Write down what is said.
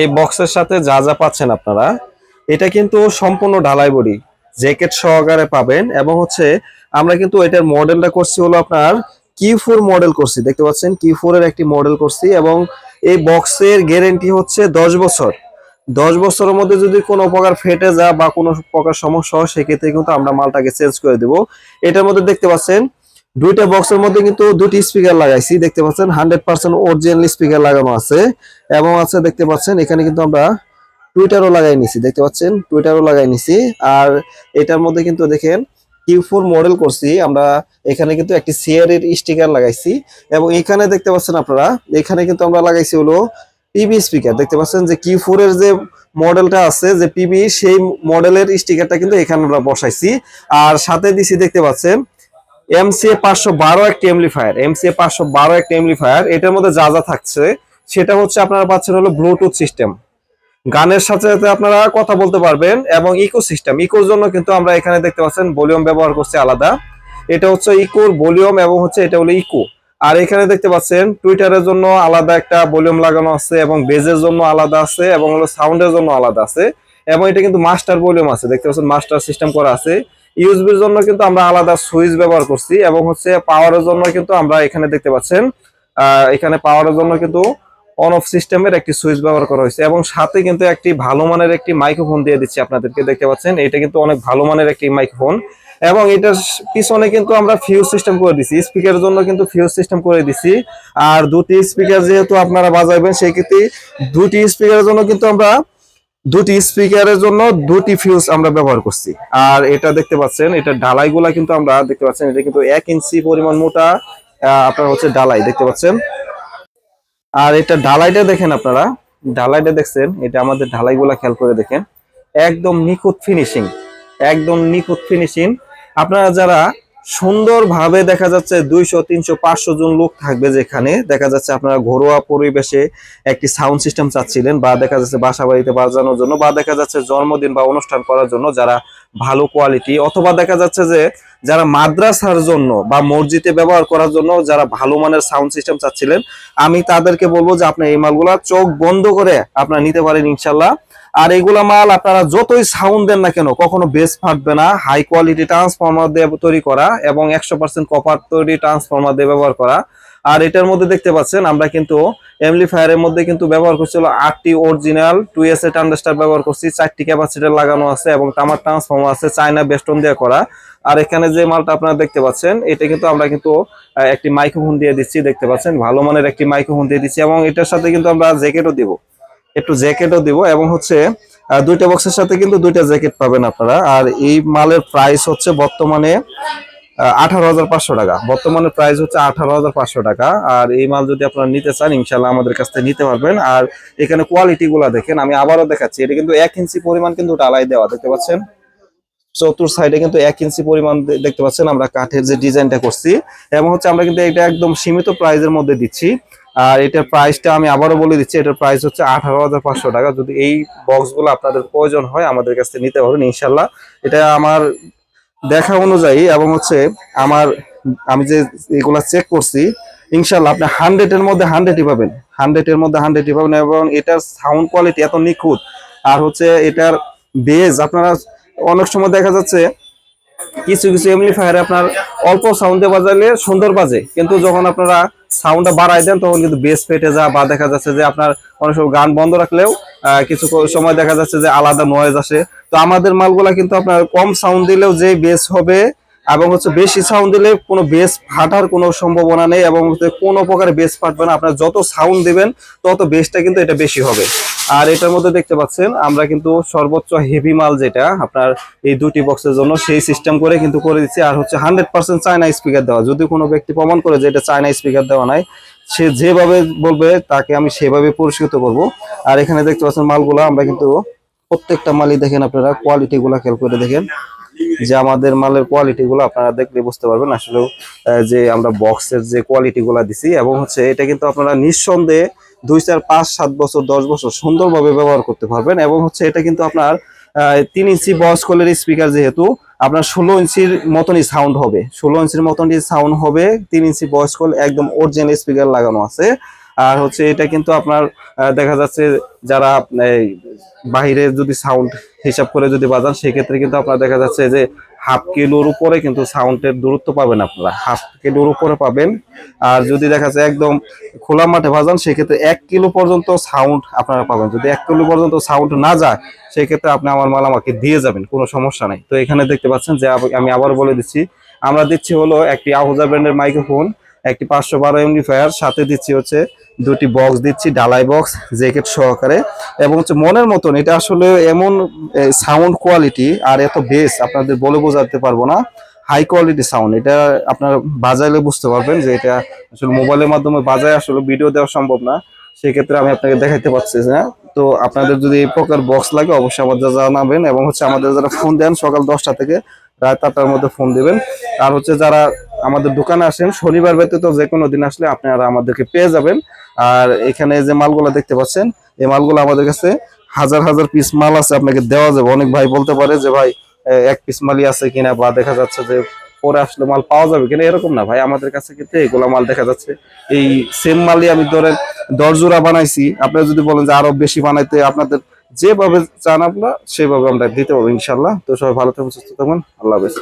এই বক্সের সাথে যা যা পাচ্ছেন আপনারা, এটা কিন্তু সম্পূর্ণ ঢালাই বডি, জ্যাকেট সহকারে পাবেন এবং হচ্ছে আমরা কিন্তু এটার মডেলটা করছি হলো আপনার কি ফোর মডেল করছি, দেখতে পাচ্ছেন কি এর একটি মডেল করছি এবং এই বক্সের গ্যারেন্টি হচ্ছে দশ বছর। দশ বছরের মধ্যে যদি কোনো প্রকার ফেটে যা বা কোনো প্রকার সমস্যা হয়, সেক্ষেত্রে কিন্তু আমরা মালটাকে চেঞ্জ করে দেব। এটার মধ্যে দেখতে পাচ্ছেন দুইটা বক্সের মধ্যে কিন্তু দুটি স্পিকার লাগাইছি। দেখতে পাচ্ছেন হান্ড্রেড পার্সেন্ট অরিজিনাল স্পিকার লাগানো আছে এবং আছে দেখতে পাচ্ছেন, এখানে কিন্তু আমরা টুইটারও লাগাই নিছি। দেখতে পাচ্ছেন টুইটারও লাগাই নিছি। আর এটার মধ্যে কিন্তু দেখেন কিউ ফোর মডেল করছি। আমরা এখানে কিন্তু একটি সিআর এর স্টিকার লাগাইছি। এবং এখানে দেখতে পাচ্ছেন আপনারা, এখানে কিন্তু আমরা লাগাইছি হলো পিবি স্পিকার দেখতে পাচ্ছেন যে কিউ ফোর এর যে মডেলটা আছে, যে পিবি সেই মডেলের স্টিকারটা কিন্তু এখানে আমরা বসাইছি। আর সাথে দিছি দেখতে পাচ্ছেন এমসিএ পাঁচশো বারো একটি এমলিফায়ার এমসিএ পাঁচশো বারো একটি এমলিফায়ার এটার মধ্যে যা যা থাকছে, সেটা হচ্ছে আপনারা পাচ্ছেন হলো ব্লুটুথ সিস্টেম গানের সাথে সাথে আপনারা কথা বলতে পারবেন এবং ইকো সিস্টেম ইকোর জন্য কিন্তু আমরা এখানে দেখতে পাচ্ছেন ভলিউম ব্যবহার করছি আলাদা। এটা হচ্ছে ইকোর ভলিউম এবং হচ্ছে এটা হলো ইকো আর এখানে দেখতে পাচ্ছেন টুইটারের জন্য আলাদা একটা ভলিউম লাগানো আছে এবং বেজের জন্য আলাদা আছে এবং হলো সাউন্ডের জন্য আলাদা আছে। এবং এটা কিন্তু মাস্টার ভলিউম আছে। দেখতে পাচ্ছেন মাস্টার সিস্টেম করা আছে। ইউএসবির জন্য কিন্তু আমরা আলাদা সুইচ ব্যবহার করছি এবং হচ্ছে পাওয়ারের জন্য কিন্তু আমরা এখানে দেখতে পাচ্ছেন এখানে পাওয়ারের জন্য কিন্তু অন অফ সিস্টেমের একটি সুইচ ব্যবহার করা হয়েছে এবং সাথে কিন্তু একটি ভালো মানের একটি মাইক্রোফোন দিয়ে দিচ্ছি আপনাদেরকে, দেখতে পাচ্ছেন? এটা কিন্তু অনেক ভালো মানের একটি মাইক্রোফোন এবং এটার পিছনে কিন্তু আমরা ফিউজ সিস্টেম করে দিছি। স্পিকারের জন্য কিন্তু ফিউজ সিস্টেম করে দিছি। আর দুটি স্পিকার যেহেতু আপনারা বাজাবেন সেক্ষেত্রে দুটি স্পিকারের জন্য কিন্তু আমরা দুটি স্পিকারের জন্য দুটি ফিউজ আমরা ব্যবহার করছি। আর এটা দেখতে পাচ্ছেন, এটা ঢালাইগুলা কিন্তু আমরা দেখতে পাচ্ছেন, এটা কিন্তু এক ইঞ্চি পরিমাণ মোটা আপনার হচ্ছে ঢালাই, দেখতে পাচ্ছেন? আর এটা ঢালাইটা দেখেন আপনারা, ঢালাইটা দেখছেন, এটা আমাদের ঢালাইগুলা খেয়াল করে দেখেন। একদম নিখুঁত ফিনিশিং একদম নিখুঁত ফিনিশিং আপনারা যারা সুন্দরভাবে দেখা যাচ্ছে দুইশো, তিনশো, পাঁচশো জন লোক থাকবে যেখানে। দেখা যাচ্ছে আপনারা ঘরোয়া পরিবেশে একটি সাউন্ড সিস্টেম চাচ্ছিলেন বা দেখা যাচ্ছে বাসা বাড়িতে বাজানোর জন্য বা দেখা যাচ্ছে জন্মদিন বা অনুষ্ঠান করার জন্য যারা ভালো কোয়ালিটি অথবা দেখা যাচ্ছে যে যারা মাদ্রাসার জন্য বা মসজিদে ব্যবহার করার জন্য যারা ভালো মানের সাউন্ড সিস্টেম চাচ্ছিলেন, আমি তাদেরকে বলব যে আপনার এই মালগুলা চোখ বন্ধ করে আপনারা নিতে পারেন ইনশাল্লাহ। আর এগুলা মাল আপনারা যতই সাউন্ড দেন না কেন, কখনো বেস ফাটবে না হাই কোয়ালিটি ট্রান্সফর্মার দিয়ে তৈরি করা এবং একশো পার্সেন্ট কপার তৈরি ট্রান্সফর্মার দিয়ে ব্যবহার করা। আর এটার মধ্যে দেখতে পাচ্ছেন, আমরা কিন্তু এমলিফায়ারের মধ্যে কিন্তু ব্যবহার করছি হলো আটটি original two S A transistor ব্যবহার করছি, চারটি ক্যাপাসিটার লাগানো আছে এবং তামার ট্রান্সফর্মার আছে, চায়না বেস্টন দিয়ে করা। আর এখানে যে মালটা আপনারা দেখতে পাচ্ছেন, এটা কিন্তু আমরা কিন্তু একটি মাইক্রোফোন দিয়ে দিচ্ছি, দেখতে পাচ্ছেন? ভালো মানের একটি মাইক্রোফোন দিয়ে দিচ্ছি এবং এটার সাথে কিন্তু আমরা জ্যাকেটও দিব। একটু জ্যাকেটও দিব এবং হচ্ছে দুইটা বক্সের সাথে কিন্তু দুইটা জ্যাকেট পাবেন আপনারা। আর এই মালের প্রাইস হচ্ছে বর্তমানে আঠারো হাজার পাঁচশো টাকা। বর্তমানে প্রাইস হচ্ছে আঠারো হাজার পাঁচশো টাকা। আর এই মাল যদি আপনারা নিতে চান ইনশাল্লাহ আমাদের কাছ থেকে নিতে পারবেন। আর এখানে কোয়ালিটি গুলা দেখেন, আমি আবারও দেখাচ্ছি, এটা কিন্তু এক ইঞ্চি পরিমাণ কিন্তু ডালাই দেওয়া, দেখতে পাচ্ছেন? চতুর সাইডে কিন্তু এক ইঞ্চি পরিমাণ দেখতে পাচ্ছেন আমরা কাঠের যে ডিজাইনটা করছি। এবং হচ্ছে আমরা কিন্তু এটা একদম সীমিত প্রাইজের মধ্যে দিচ্ছি। আর এটার প্রাইসটা আমি আবারও বলে দিচ্ছি, এটার প্রাইস হচ্ছে আঠারো হাজার পাঁচশো টাকা। যদি এই বক্সগুলো আপনাদের প্রয়োজন হয়, আমাদের কাছ থেকে নিতে পারবেন ইনশাল্লাহ এটা আমার দেখা অনুযায়ী এবং হচ্ছে আমার, আমি যে এগুলা চেক করছি ইনশাল্লাহ আপনি হান্ড্রেড এর মধ্যে হান্ড্রেডই পাবেন। হান্ড্রেড এর মধ্যে হান্ড্রেডই পাবেন এবং এটার সাউন্ড কোয়ালিটি এত নিখুঁত। আর হচ্ছে এটার বেজ আপনারা অনেক সময় দেখা যাচ্ছে কিছু কিছু এমনিফায়ারে আপনার অল্প সাউন্ডে বাজালে সুন্দর বাজে। কিন্তু যখন আপনারা সাউন্ডটা বাড়াই দেন, তখন কিন্তু বেস ফেটে যা বা দেখা যাচ্ছে যে আপনার অনেক সময় গান বন্ধ রাখলেও কিছু সময় দেখা যাচ্ছে যে আলাদা নয়েজ আসে। তো আমাদের মালগুলা কিন্তু আপনার কম সাউন্ড দিলেও যে বেস হবে এবং হচ্ছে বেশি সাউন্ড দিলে কোনো বেস ফাটার কোনো সম্ভাবনা নেই এবং হচ্ছে কোনো প্রকার বেস ফাটবে না। আপনার যত সাউন্ড দেবেন, তত বেসটা কিন্তু এটা বেশি হবে। আর এটার মধ্যে দেখতে পাচ্ছেন, আমরা কিন্তু সর্বোচ্চ হেভি মাল যেটা, আপনার এই দুটি বক্সের জন্য সেই সিস্টেম করে কিন্তু করে দিচ্ছি। আর হচ্ছে হান্ড্রেড পার্সেন্ট চায়না স্পিকার দেওয়া। যদি কোনো ব্যক্তি প্রমাণ করে যে এটা চায়না স্পিকার দেওয়া নাই, সে যেভাবে বলবে, তাকে আমি সেভাবে পুরস্কৃত করব। আর এখানে দেখতে পাচ্ছেন মালগুলো, আমরা কিন্তু প্রত্যেকটা মালই দেখেন আপনারা কোয়ালিটি গুলা খেয়াল করে দেখেন। যে আমাদের মালের কোয়ালিটি গুলো আপনারা দেখলে বুঝতে পারবেন। আসলে যে আমরা বক্সের যে কোয়ালিটি গুলা দিছি এবং হচ্ছে এটা কিন্তু আপনারা নিঃসন্দেহে দুই, চার, পাঁচ, সাত বছর, দশ বছর সুন্দরভাবে ব্যবহার করতে পারবেন এবং হচ্ছে এটা কিন্তু আপনার তিন ইঞ্চি বয়স কলের স্পিকার যেহেতু, আপনার ষোলো ইঞ্চির মতনই সাউন্ড হবে। ষোলো ইঞ্চির মতনই সাউন্ড হবে। তিন ইঞ্চি বয়স কল একদম অরিজিনাল স্পিকার লাগানো আছে। আর হচ্ছে এটা কিন্তু আপনার দেখা যাচ্ছে যারা বাইরে যদি সাউন্ড হিসাব করে যদি বাজান, সেক্ষেত্রে কিন্তু আপনার দেখা যাচ্ছে যে হাফ কিলোর উপরে কিন্তু সাউন্ডের দূরত্ব পাবেন আপনারা। হাফ কিলোর উপরে পাবেন। আর যদি দেখা যায় একদম খোলা মাঠে বাজান, সেক্ষেত্রে এক কিলো পর্যন্ত সাউন্ড আপনারা পাবেন। যদি এক কিলো পর্যন্ত সাউন্ড না যায়, সেক্ষেত্রে আপনি আমার মাল আমাকে দিয়ে যাবেন, কোনো সমস্যা নাই। তো এখানে দেখতে পাচ্ছেন যে আমি আবার বলে দিচ্ছি। আমরা দিচ্ছি হলো একটি আহুজা ব্র্যান্ডের মাইক্রোফোন একটি পাঁচশো বারো এমনিফায়ার সাথে দিচ্ছি হচ্ছে দুটি বক্স দিচ্ছি ডালাই বক্স জ্যাকেট সহকারে। এবং হচ্ছে মনের মতন, এটা আসলে এমন সাউন্ড কোয়ালিটি আর এত বেস আপনাদের বলে বোঝাতে পারব না। হাই কোয়ালিটি সাউন্ড এটা আপনার বাজাইলে বুঝতে পারবেন যে এটা আসলে মোবাইলের মাধ্যমে বাজায় আসলে ভিডিও দেওয়া সম্ভব না। সেক্ষেত্রে আমি আপনাকে দেখাইতে পারছি না তো আপনাদের যদি এই প্রকার বক্স লাগে, অবশ্যই আমাদের জানাবেন এবং হচ্ছে আমাদের যারা ফোন দেন সকাল দশটা থেকে রাত আটটার মধ্যে ফোন দিবেন। আর হচ্ছে যারা আমাদের দোকানে আসেন, শনিবার ব্যতীত যে কোনো দিন আসলে আপনারা আমাদেরকে পেয়ে যাবেন। আর এখানে যে মালগুলো দেখতে পাচ্ছেন, এই মালগুলো আমাদের কাছে হাজার হাজার পিস মাল আছে, আপনাকে দেওয়া যাবে। অনেক ভাই বলতে পারে যে, ভাই এক পিস মালই আছে কিনা? বা দেখা যাচ্ছে যে, পরে আসলে মাল পাওয়া যাবে কিনা? এরকম না, ভাই। আমাদের কাছে কিন্তু এগুলা মাল দেখা যাচ্ছে। এই সেম মালই আমি ধরেন দশ জোড়া বানাইছি। আপনারা যদি বলেন যে আরও বেশি বানাইতে আপনাদের যেভাবে চান আপনারা, সেভাবে আমরা দিতে পারব ইনশাল্লাহ তো সবাই ভালো থাকবেন, সুস্থ থাকবেন। আল্লাহ হাফেজ।